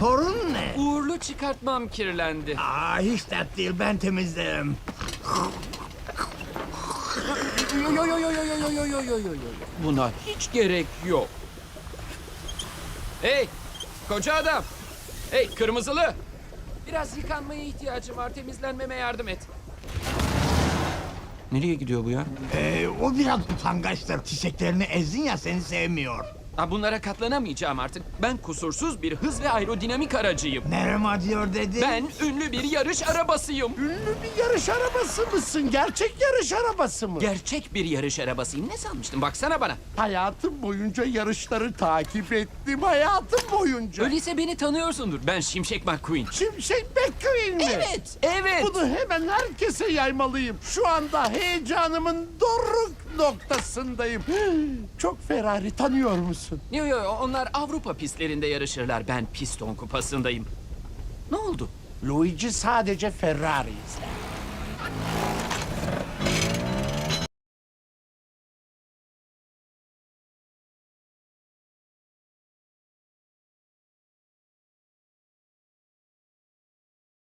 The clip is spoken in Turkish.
Sorun ne? Uğurlu çıkartmam kirlendi. Aa hiç dert değil ben temizlerim. Yo yo yo yo yo yo yo yo yo yo yo. Buna hiç gerek yok. Hey, koca adam. Hey, kırmızılı. Biraz yıkanmaya ihtiyacım var. Temizlenmeme yardım et. Nereye gidiyor bu ya? Ee, o biraz utangaçtır. Çiçeklerini ezdin ya seni sevmiyor. Ha, bunlara katlanamayacağım artık. Ben kusursuz bir hız ve aerodinamik aracıyım. Nerem acıyor dedi. Ben ünlü bir yarış arabasıyım. Ünlü bir yarış arabası mısın? Gerçek yarış arabası mı? Gerçek bir yarış arabasıyım. Ne sanmıştın? Baksana bana. Hayatım boyunca yarışları takip ettim. Hayatım boyunca. Öyleyse beni tanıyorsundur. Ben Şimşek McQueen. Şimşek McQueen mi? Evet, evet. Bunu hemen herkese yaymalıyım. Şu anda heyecanımın doruk noktasındayım. Çok Ferrari tanıyor musun? Yo yo onlar Avrupa pistlerinde yarışırlar. Ben piston kupasındayım. Ne oldu? Luigi sadece Ferrari izler.